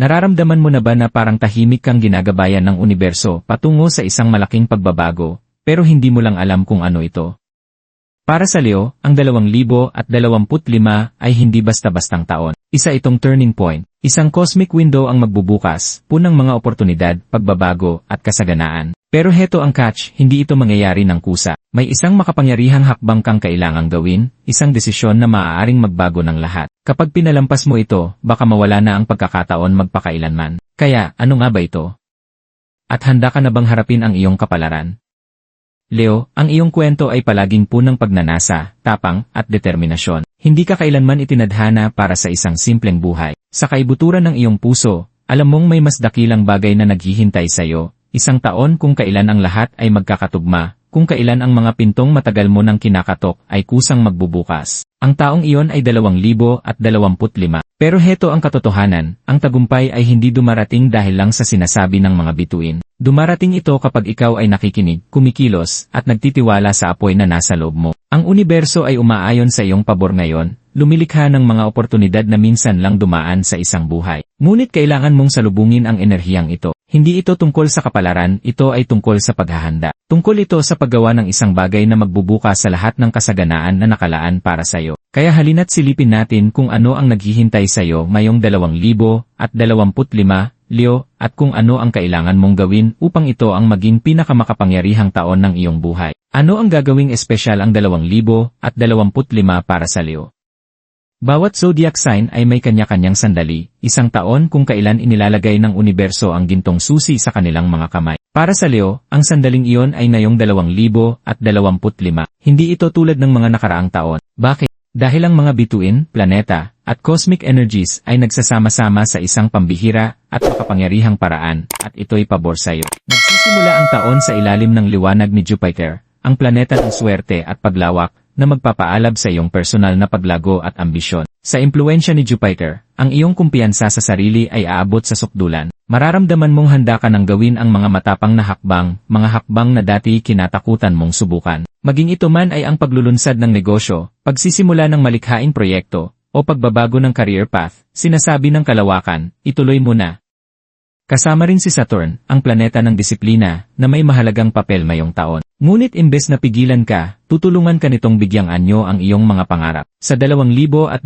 Nararamdaman mo na ba na parang tahimik kang ginagabayan ng universo patungo sa isang malaking pagbabago, pero hindi mo lang alam kung ano ito? Para sa Leo, ang 2025 ay hindi basta-bastang taon. Isa itong turning point. Isang cosmic window ang magbubukas, punang mga oportunidad, pagbabago, at kasaganaan. Pero heto ang catch, hindi ito mangyayari ng kusa. May isang makapangyarihang hakbang kang kailangang gawin, isang desisyon na maaaring magbago ng lahat. Kapag pinalampas mo ito, baka mawala na ang pagkakataon magpakailanman. Kaya, ano nga ba ito? At handa ka na bang harapin ang iyong kapalaran? Leo, ang iyong kwento ay palaging punang pagnanasa, tapang, at determinasyon. Hindi ka kailanman itinadhana para sa isang simpleng buhay. Sa kaibuturan ng iyong puso, alam mong may mas dakilang bagay na naghihintay sa iyo, isang taon kung kailan ang lahat ay magkakatugma, kung kailan ang mga pintong matagal mo nang kinakatok ay kusang magbubukas. Ang taong iyon ay 2025. Pero heto ang katotohanan, ang tagumpay ay hindi dumarating dahil lang sa sinasabi ng mga bituin. Dumarating ito kapag ikaw ay nakikinig, kumikilos, at nagtitiwala sa apoy na nasa loob mo. Ang universo ay umaayon sa iyong pabor ngayon, lumilikha ng mga oportunidad na minsan lang dumaan sa isang buhay. Ngunit kailangan mong salubungin ang enerhiyang ito. Hindi ito tungkol sa kapalaran, ito ay tungkol sa paghahanda. Tungkol ito sa paggawa ng isang bagay na magbubukas sa lahat ng kasaganaan na nakalaan para sa iyo. Kaya halina't silipin natin kung ano ang naghihintay sa iyo ngayong 2025, Leo, at kung ano ang kailangan mong gawin upang ito ang maging pinakamakapangyarihang taon ng iyong buhay. Ano ang gagawing espesyal ang 2025 para sa Leo? Bawat zodiac sign ay may kanya-kanyang sandali, isang taon kung kailan inilalagay ng universo ang gintong susi sa kanilang mga kamay. Para sa Leo, ang sandaling iyon ay ngayong 2025. Hindi ito tulad ng mga nakaraang taon. Bakit? Dahil ang mga bituin, planeta, at cosmic energies ay nagsasama-sama sa isang pambihira at makapangyarihang paraan, at ito'y pabor sa iyo. Nagsisimula ang taon sa ilalim ng liwanag ni Jupiter, ang planeta ng swerte at paglawak, na magpapaalab sa iyong personal na paglago at ambisyon. Sa impluensya ni Jupiter, ang iyong kumpiyansa sa sarili ay aabot sa sukdulan. Mararamdaman mong handa ka ng gawin ang mga matapang na hakbang, mga hakbang na dati kinatakutan mong subukan. Maging ito man ay ang paglulunsad ng negosyo, pagsisimula ng malikhaing proyekto, o pagbabago ng career path, sinasabi ng kalawakan, ituloy mo na. Kasama rin si Saturn, ang planeta ng disiplina, na may mahalagang papel mayong taon. Ngunit imbes na pigilan ka, tutulungan ka nitong bigyang anyo ang iyong mga pangarap. Sa 2025,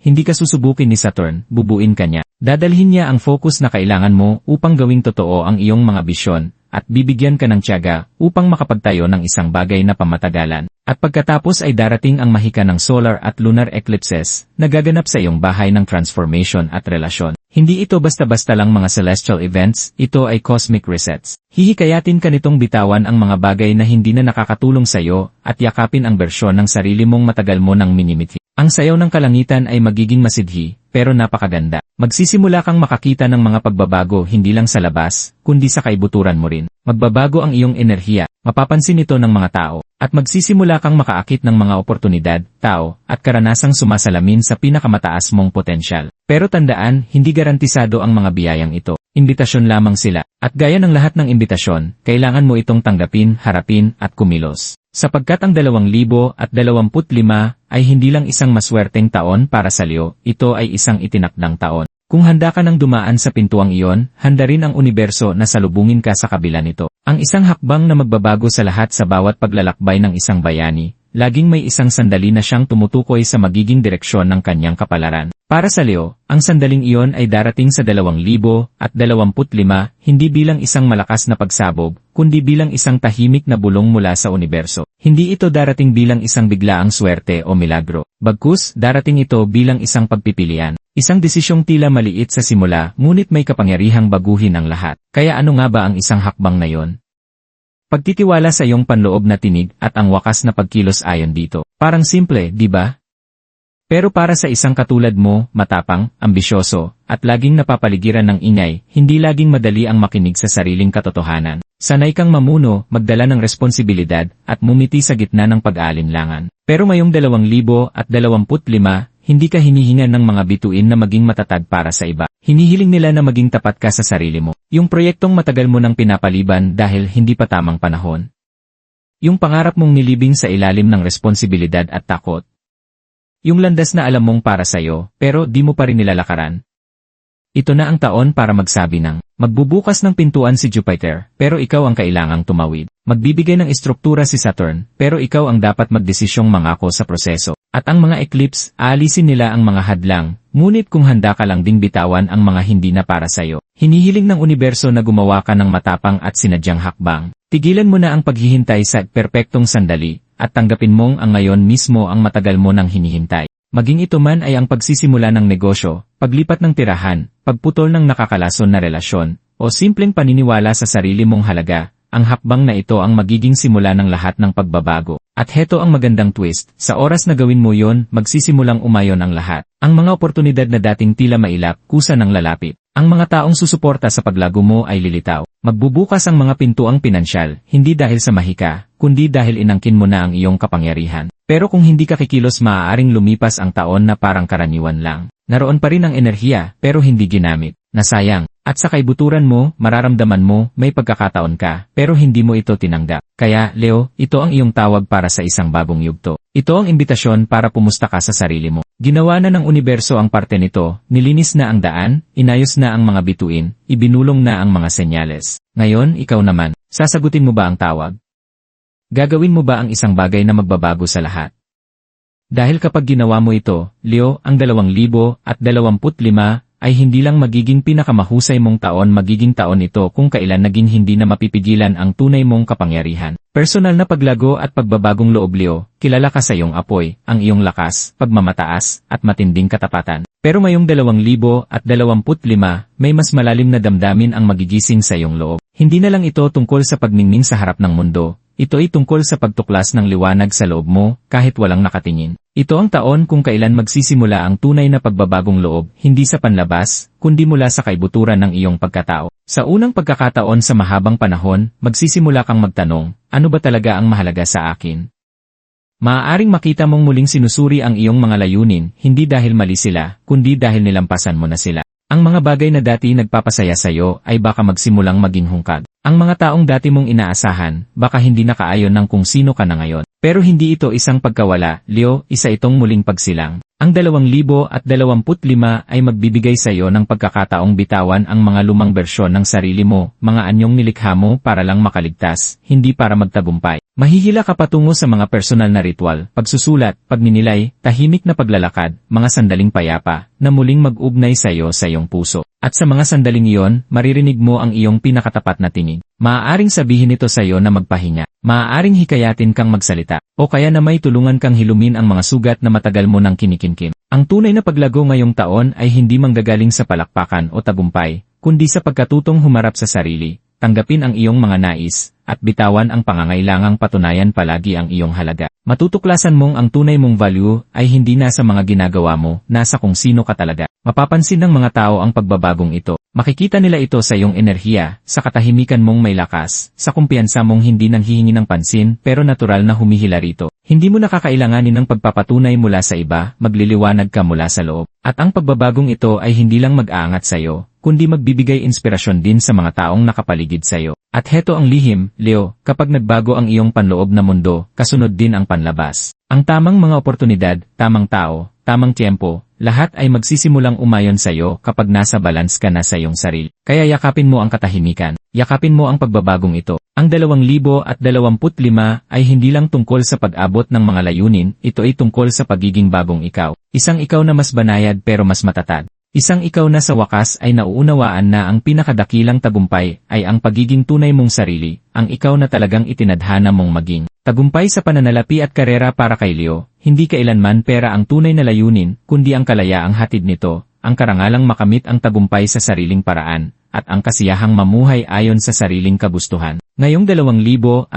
hindi ka susubukin ni Saturn, bubuin ka niya. Dadalhin niya ang focus na kailangan mo upang gawing totoo ang iyong mga bisyon, at bibigyan ka ng tiyaga upang makapagtayo ng isang bagay na pamatagalan. At pagkatapos ay darating ang mahika ng solar at lunar eclipses na gaganap sa iyong bahay ng transformation at relasyon. Hindi ito basta-basta lang mga celestial events, ito ay cosmic resets. Hihikayatin ka nitong bitawan ang mga bagay na hindi na nakakatulong sa iyo at yakapin ang bersyon ng sarili mong matagal mo ng minimiti. Ang sayaw ng kalangitan ay magiging masidhi, pero napakaganda. Magsisimula kang makakita ng mga pagbabago hindi lang sa labas, kundi sa kaibuturan mo rin. Magbabago ang iyong enerhiya, mapapansin ito ng mga tao, at magsisimula kang makaakit ng mga oportunidad, tao, at karanasang sumasalamin sa pinakamataas mong potensyal. Pero tandaan, hindi garantisado ang mga biyayang ito. Imbitasyon lamang sila. At gaya ng lahat ng imbitasyon, kailangan mo itong tanggapin, harapin, at kumilos. Sapagkat ang 2025 ay hindi lang isang maswerteng taon para sa Leo, ito ay isang itinakdang taon. Kung handa ka ng dumaan sa pintuang iyon, handa rin ang universo na salubungin ka sa kabila nito. Ang isang hakbang na magbabago sa lahat sa bawat paglalakbay ng isang bayani, laging may isang sandali na siyang tumutukoy sa magiging direksyon ng kanyang kapalaran. Para sa Leo, ang sandaling iyon ay darating sa 2025, hindi bilang isang malakas na pagsabog, kundi bilang isang tahimik na bulong mula sa universo. Hindi ito darating bilang isang biglaang swerte o milagro. Bagkus, darating ito bilang isang pagpipilian. Isang desisyong tila maliit sa simula, ngunit may kapangyarihang baguhin ang lahat. Kaya ano nga ba ang isang hakbang na yon? Pagtitiwala sa iyong panloob na tinig at ang wakas na pagkilos ayon dito. Parang simple, di ba? Pero para sa isang katulad mo, matapang, ambisyoso, at laging napapaligiran ng ingay, hindi laging madali ang makinig sa sariling katotohanan. Sanay kang mamuno, magdala ng responsibilidad, at mumiti sa gitna ng pag-aalinlangan. Pero ngayong 2025, hindi ka hinihingan ng mga bituin na maging matatag para sa iba. Hinihiling nila na maging tapat ka sa sarili mo. Yung proyektong matagal mo nang pinapaliban dahil hindi pa tamang panahon. Yung pangarap mong nilibing sa ilalim ng responsibilidad at takot. Yung landas na alam mong para sa'yo, pero di mo pa rin nilalakaran. Ito na ang taon para magsabi ng, magbubukas ng pintuan si Jupiter, pero ikaw ang kailangang tumawid. Magbibigay ng istruktura si Saturn, pero ikaw ang dapat magdesisyong mangako sa proseso. At ang mga eclipse, aalisin nila ang mga hadlang, ngunit kung handa ka lang ding bitawan ang mga hindi na para sa'yo. Hinihiling ng universo na gumawa ka ng matapang at sinadyang hakbang. Tigilan mo na ang paghihintay sa perpektong sandali, at tanggapin mong ang ngayon mismo ang matagal mo nang hinihintay. Maging ito man ay ang pagsisimula ng negosyo, paglipat ng tirahan, pagputol ng nakakalason na relasyon, o simpleng paniniwala sa sarili mong halaga, ang hakbang na ito ang magiging simula ng lahat ng pagbabago. At heto ang magandang twist, sa oras na gawin mo yon, magsisimulang umayon ang lahat. Ang mga oportunidad na dating tila mailap, kusa ng lalapit. Ang mga taong susuporta sa paglago mo ay lilitaw. Magbubukas ang mga pintuang pinansyal, hindi dahil sa mahika, kundi dahil inangkin mo na ang iyong kapangyarihan. Pero kung hindi ka kikilos maaaring lumipas ang taon na parang karaniwan lang. Naroon pa rin ang enerhiya, pero hindi ginamit. Nasayang. At sa kaibuturan mo, mararamdaman mo, may pagkakataon ka, pero hindi mo ito tinanggap. Kaya, Leo, ito ang iyong tawag para sa isang bagong yugto. Ito ang imbitasyon para pumusta ka sa sarili mo. Ginawa na ng universo ang parte nito, nilinis na ang daan, inayos na ang mga bituin, ibinulong na ang mga senyales. Ngayon, ikaw naman, sasagutin mo ba ang tawag? Gagawin mo ba ang isang bagay na magbabago sa lahat? Dahil kapag ginawa mo ito, Leo, ang 2025 ay hindi lang magiging pinakamahusay mong taon magiging taon ito kung kailan naging hindi na mapipigilan ang tunay mong kapangyarihan. Personal na paglago at pagbabagong loob Leo, kilala ka sa iyong apoy, ang iyong lakas, pagmamataas, at matinding katapatan. Pero ngayong 2025, may mas malalim na damdamin ang magigising sa iyong loob. Hindi na lang ito tungkol sa pagningning sa harap ng mundo, ito ay tungkol sa pagtuklas ng liwanag sa loob mo, kahit walang nakatingin. Ito ang taon kung kailan magsisimula ang tunay na pagbabagong loob, hindi sa panlabas, kundi mula sa kaibuturan ng iyong pagkatao. Sa unang pagkakataon sa mahabang panahon, magsisimula kang magtanong, ano ba talaga ang mahalaga sa akin? Maaaring makita mong muling sinusuri ang iyong mga layunin, hindi dahil mali sila, kundi dahil nilampasan mo na sila. Ang mga bagay na dati nagpapasaya sa iyo ay baka magsimulang maging hungkag. Ang mga taong dati mong inaasahan, baka hindi nakaayon ng kung sino ka na ngayon. Pero hindi ito isang pagkawala, Leo, isa itong muling pagsilang. Ang 2025 ay magbibigay sa iyo ng pagkakataong bitawan ang mga lumang bersyon ng sarili mo, mga anyong nilikha mo para lang makaligtas, hindi para magtagumpay. Mahihila ka patungo sa mga personal na ritual, pagsusulat, pagninilay, tahimik na paglalakad, mga sandaling payapa, na muling mag-ugnay sa iyo sa iyong puso. At sa mga sandaling iyon, maririnig mo ang iyong pinakatapat na tinig. Maaaring sabihin ito sa iyo na magpahinga. Maaaring hikayatin kang magsalita. O kaya na may tulungan kang hilumin ang mga sugat na matagal mo nang kinikimkim. Ang tunay na paglago ngayong taon ay hindi manggagaling sa palakpakan o tagumpay, kundi sa pagkatutong humarap sa sarili, tanggapin ang iyong mga nais, at bitawan ang pangangailangang patunayan palagi ang iyong halaga. Matutuklasan mong ang tunay mong value ay hindi nasa mga ginagawa mo, nasa kung sino ka talaga. Mapapansin ng mga tao ang pagbabagong ito. Makikita nila ito sa iyong enerhiya, sa katahimikan mong may lakas, sa kumpiyansa mong hindi nang hihingi ng pansin pero natural na humihila rito. Hindi mo nakakailanganin ng pagpapatunay mula sa iba, magliliwanag ka mula sa loob. At ang pagbabagong ito ay hindi lang mag-aangat sa iyo, kundi magbibigay inspirasyon din sa mga taong nakapaligid sa iyo. At heto ang lihim, Leo, kapag nagbago ang iyong panloob na mundo, kasunod din ang panlabas. Ang tamang mga oportunidad, tamang tao, tamang tiempo, lahat ay magsisimulang umayon sa iyo kapag nasa balance ka na sa iyong sarili. Kaya yakapin mo ang katahimikan, yakapin mo ang pagbabagong ito. Ang 2025 ay hindi lang tungkol sa pag-abot ng mga layunin, ito ay tungkol sa pagiging bagong ikaw. Isang ikaw na mas banayad pero mas matatag. Isang ikaw na sa wakas ay nauunawaan na ang pinakadakilang tagumpay ay ang pagiging tunay mong sarili, ang ikaw na talagang itinadhana mong maging. Tagumpay sa pananalapi at karera para kay Leo, hindi kailanman pera ang tunay na layunin, kundi ang kalayaang hatid nito, ang karangalang makamit ang tagumpay sa sariling paraan, at ang kasiyahang mamuhay ayon sa sariling kagustuhan. Ngayong 2025,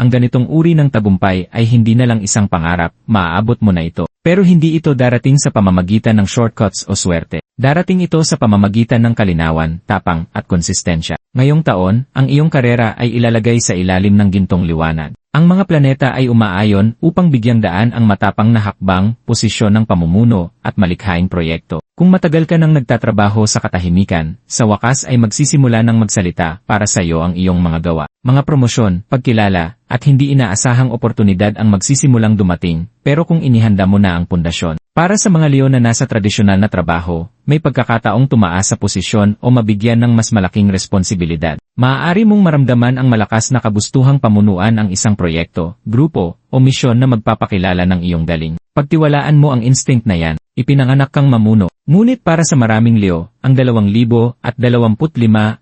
ang ganitong uri ng tagumpay ay hindi na lang isang pangarap, maaabot mo na ito. Pero hindi ito darating sa pamamagitan ng shortcuts o swerte. Darating ito sa pamamagitan ng kalinawan, tapang, at konsistensya. Ngayong taon, ang iyong karera ay ilalagay sa ilalim ng gintong liwanag. Ang mga planeta ay umaayon upang bigyang daan ang matapang na hakbang, posisyon ng pamumuno, at malikhaing proyekto. Kung matagal ka nang nagtatrabaho sa katahimikan, sa wakas ay magsisimula ng magsalita para sa iyo ang iyong mga gawa. Mga promosyon, pagkilala, at hindi inaasahang oportunidad ang magsisimulang dumating, pero kung inihanda mo na ang pundasyon, Para sa mga Leo na nasa tradisyonal na trabaho, may pagkakataong tumaas sa posisyon o mabigyan ng mas malaking responsibilidad. Maaari mong maramdaman ang malakas na kabustuhang pamunuan ang isang proyekto, grupo, o misyon na magpapakilala ng iyong galing. Pagtiwalaan mo ang instinct na yan, ipinanganak kang mamuno. Ngunit para sa maraming Leo, ang 2025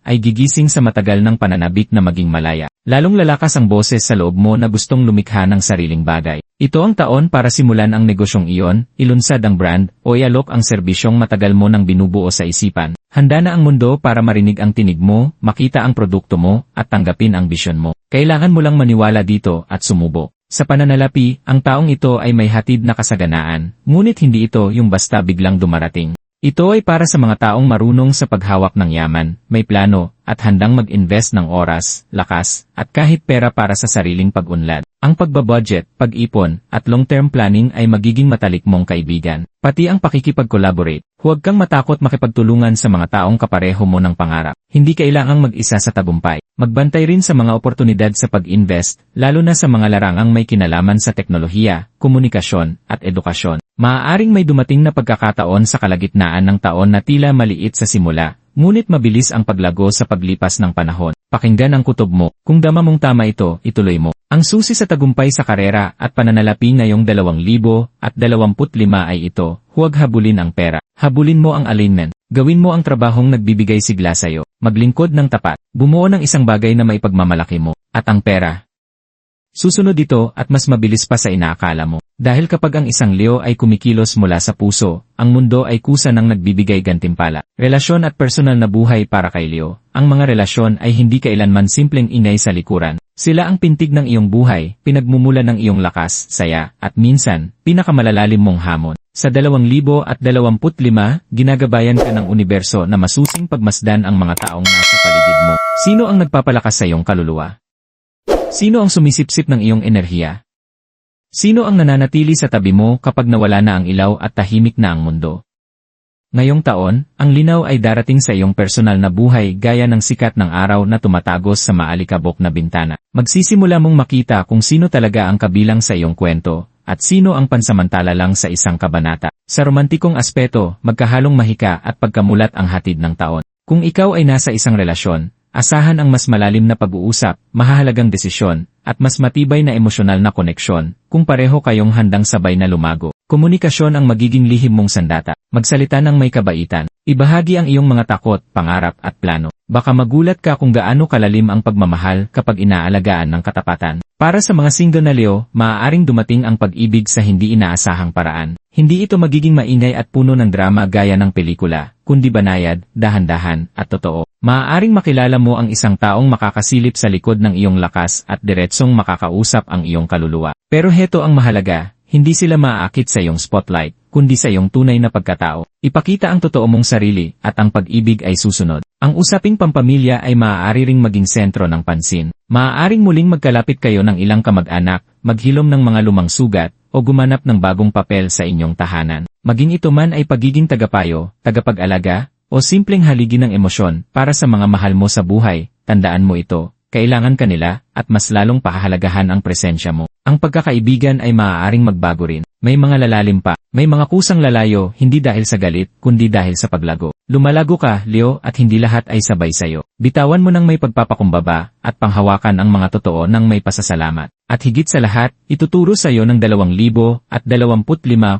ay gigising sa matagal ng pananabik na maging malaya. Lalong lalakas ang boses sa loob mo na gustong lumikha ng sariling bagay. Ito ang taon para simulan ang negosyong iyon, ilunsad ang brand, o ialok ang serbisyong matagal mo nang binubuo sa isipan. Handa na ang mundo para marinig ang tinig mo, makita ang produkto mo, at tanggapin ang bisyon mo. Kailangan mo lang maniwala dito at sumubo. Sa pananalapi, ang taong ito ay may hatid na kasaganaan, ngunit hindi ito yung basta biglang dumarating. Ito ay para sa mga taong marunong sa paghawak ng yaman, may plano, at handang mag-invest ng oras, lakas, at kahit pera para sa sariling pag-unlad. Ang pagbabudget, pag-ipon, at long-term planning ay magiging matalik mong kaibigan. Pati ang pakikipag-collaborate. Huwag kang matakot makipagtulungan sa mga taong kapareho mo ng pangarap. Hindi kailangang mag-isa sa tagumpay. Magbantay rin sa mga oportunidad sa pag-invest, lalo na sa mga larangang may kinalaman sa teknolohiya, komunikasyon, at edukasyon. Maaaring may dumating na pagkakataon sa kalagitnaan ng taon na tila maliit sa simula, ngunit mabilis ang paglago sa paglipas ng panahon. Pakinggan ang kutob mo. Kung dama mong tama ito, ituloy mo. Ang susi sa tagumpay sa karera at pananalapi ngayong 2025 ay ito, huwag habulin ang pera. Habulin mo ang alignment. Gawin mo ang trabahong nagbibigay sigla sa'yo. Maglingkod ng tapat. Bumuo ng isang bagay na maipagmamalaki mo. At ang pera. Susunod ito at mas mabilis pa sa inaakala mo. Dahil kapag ang isang Leo ay kumikilos mula sa puso, ang mundo ay kusa ng nagbibigay gantimpala. Relasyon at personal na buhay para kay Leo. Ang mga relasyon ay hindi kailanman simpleng ingay sa likuran. Sila ang pintig ng iyong buhay, pinagmumula ng iyong lakas, saya, at minsan, pinakamalalalim mong hamon. Sa 2025, ginagabayan ka ng universo na masusing pagmasdan ang mga taong nasa paligid mo. Sino ang nagpapalakas sa iyong kaluluwa? Sino ang sumisipsip ng iyong enerhiya? Sino ang nananatili sa tabi mo kapag nawala na ang ilaw at tahimik na ang mundo? Ngayong taon, ang linaw ay darating sa iyong personal na buhay gaya ng sikat ng araw na tumatagos sa maalikabok na bintana. Magsisimula mong makita kung sino talaga ang kabilang sa iyong kwento, at sino ang pansamantala lang sa isang kabanata. Sa romantikong aspeto, magkahalong mahika at pagkamulat ang hatid ng taon. Kung ikaw ay nasa isang relasyon, asahan ang mas malalim na pag-uusap, mahahalagang desisyon, at mas matibay na emosyonal na koneksyon, kung pareho kayong handang sabay na lumago. Komunikasyon ang magiging lihim mong sandata. Magsalita ng may kabaitan. Ibahagi ang iyong mga takot, pangarap at plano. Baka magulat ka kung gaano kalalim ang pagmamahal kapag inaalagaan ng katapatan. Para sa mga single na Leo, maaaring dumating ang pag-ibig sa hindi inaasahang paraan. Hindi ito magiging maingay at puno ng drama gaya ng pelikula, kundi banayad, dahan-dahan, at totoo. Maaaring makilala mo ang isang taong makakasilip sa likod ng iyong lakas at diretsong makakausap ang iyong kaluluwa. Pero heto ang mahalaga, hindi sila maaakit sa iyong spotlight, kundi sa iyong tunay na pagkatao. Ipakita ang totoo mong sarili, at ang pag-ibig ay susunod. Ang usaping pampamilya ay maaari ring maging sentro ng pansin. Maaaring muling magkalapit kayo ng ilang kamag-anak, maghilom ng mga lumang sugat, o gumanap ng bagong papel sa inyong tahanan. Maging ito man ay pagiging tagapayo, tagapag-alaga, o simpleng haligi ng emosyon para sa mga mahal mo sa buhay, tandaan mo ito, kailangan kanila, at mas lalong pahahalagahan ang presensya mo. Ang pagkakaibigan ay maaaring magbago rin. May mga lalalim pa, may mga kusang lalayo hindi dahil sa galit, kundi dahil sa paglago. Lumalago ka, Leo, at hindi lahat ay sabay sayo. Bitawan mo ng may pagpapakumbaba, at panghawakan ang mga totoo ng may pasasalamat. At higit sa lahat, ituturo sa iyo ng 2025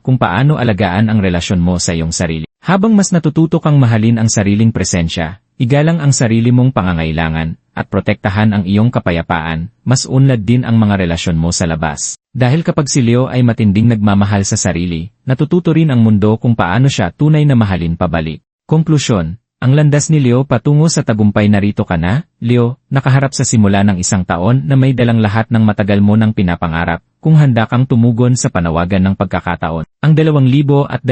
kung paano alagaan ang relasyon mo sa iyong sarili. Habang mas natututo kang mahalin ang sariling presensya, igalang ang sarili mong pangangailangan, at protektahan ang iyong kapayapaan, mas unlad din ang mga relasyon mo sa labas. Dahil kapag si Leo ay matinding nagmamahal sa sarili, natututo rin ang mundo kung paano siya tunay na mahalin pabalik. Konklusyon, ang landas ni Leo patungo sa tagumpay narito ka na, Leo, nakaharap sa simula ng isang taon na may dalang lahat ng matagal mo ng pinapangarap, kung handa kang tumugon sa panawagan ng pagkakataon. Ang 2025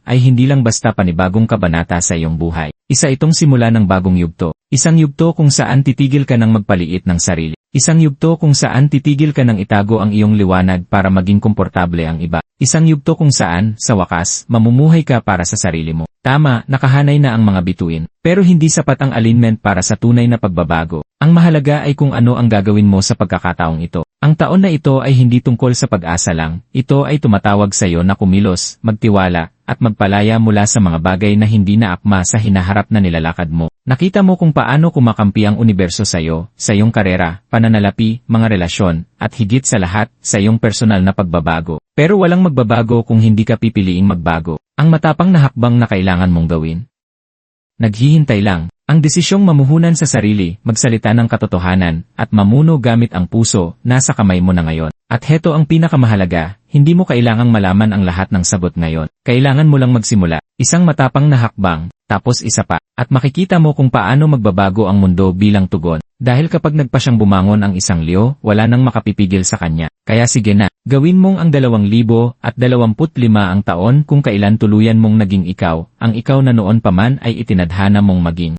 ay hindi lang basta panibagong kabanata sa iyong buhay. Isa itong simula ng bagong yugto. Isang yugto kung saan titigil ka ng magpaliit ng sarili. Isang yugto kung saan titigil ka ng itago ang iyong liwanag para maging komportable ang iba. Isang yugto kung saan, sa wakas, mamumuhay ka para sa sarili mo. Tama, nakahanay na ang mga bituin. Pero hindi sapat ang alignment para sa tunay na pagbabago. Ang mahalaga ay kung ano ang gagawin mo sa pagkakataong ito. Ang taon na ito ay hindi tungkol sa pag-asa lang, ito ay tumatawag sa iyo na kumilos, magtiwala, at magpalaya mula sa mga bagay na hindi na akma sa hinaharap na nilalakad mo. Nakita mo kung paano kumakampi ang universo sa iyo, sa iyong karera, pananalapi, mga relasyon, at higit sa lahat, sa iyong personal na pagbabago. Pero walang magbabago kung hindi ka pipiliing magbago. Ang matapang na hakbang na kailangan mong gawin. Naghihintay lang. Ang desisyong mamuhunan sa sarili, magsalita ng katotohanan, at mamuno gamit ang puso, nasa kamay mo na ngayon. At heto ang pinakamahalaga, hindi mo kailangang malaman ang lahat ng sagot ngayon. Kailangan mo lang magsimula. Isang matapang na hakbang, tapos isa pa, at makikita mo kung paano magbabago ang mundo bilang tugon. Dahil kapag nagpa siyang bumangon ang isang liyo, wala nang makapipigil sa kanya. Kaya sige na, gawin mong ang dalawang libo at dalawamput lima ang taon kung kailan tuluyan mong naging ikaw, ang ikaw na noon pa man ay itinadhana mong maging.